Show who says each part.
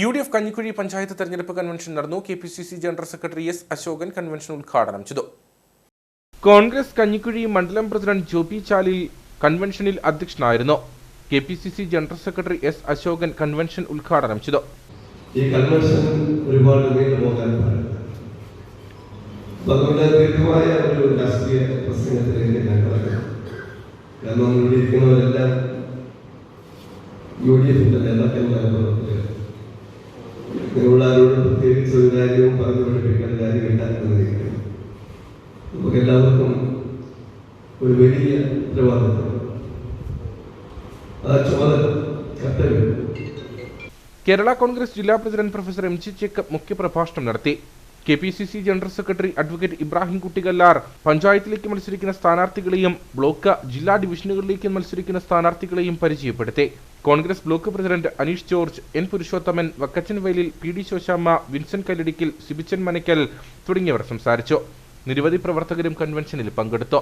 Speaker 1: U D F Kanjikuzhi panchayat തെരഞ്ഞെടുപ്പ് convention നടന്നു. K P C C general secretary S Ashokan convention ഉദ്ഘാടനം ചെയ്തു. കോൺഗ്രസ് കഞ്ഞിക്കുഴി മണ്ഡലം പ്രസിഡന്റ് ജോബി ചാലിൽ കൺവെൻഷനിൽ അധ്യക്ഷനായിരുന്നു. K P C C general secretary S Ashokan convention ഉദ്ഘാടനം ചെയ്തു.
Speaker 2: ഈ കൺവെൻഷൻ ഒരുപാട് പാടില്ല അതുകൊണ്ട് ദീർഘമായ ഒരു രാഷ്ട്രീയ പ്രസംഗത്തിലേക്ക് ഞാൻ കടക്കുന്നു കാരണം ഇവിടെ ഇരിക്കുന്നവരെല്ലാം യു ഡി എഫിന്റെ നേതാക്കന്മാരെ നിങ്ങളുടെ ആരോടും പ്രത്യേകിച്ച് ഒരു കാര്യവും പറഞ്ഞു പഠിപ്പിക്കാൻ കാര്യമില്ല എന്ന് നിൽക്കുന്നു നമുക്ക് എല്ലാവർക്കും ഒരു വലിയ ഉത്തരവാദിത്വം. ആ ചുമതല കർത്തവ്യം.
Speaker 1: കേരള കോൺഗ്രസ് ജില്ലാ president professor M G Jacob മുഖ്യപ്രഭാഷണം നടത്തി. K P C C general secretary advocate Ibrahim Kuttikallar പഞ്ചായത്തിലേക്ക് മത്സരിക്കുന്ന സ്ഥാനാർത്ഥികളെയും ബ്ലോക്ക് ജില്ലാ ഡിവിഷനുകളിലേക്ക് മത്സരിക്കുന്ന സ്ഥാനാർത്ഥികളെയും പരിചയപ്പെടുത്തി. Congress block president Aneesh George N Purushothaman Vakkachan Vayalil P D Sosamma Vincent Kalladikkal Sibichan Manakkal തുടങ്ങിയവർ സംസാരിച്ചു. നിരവധി പ്രവർത്തകരും കൺവെൻഷനിൽ പങ്കെടുത്തു.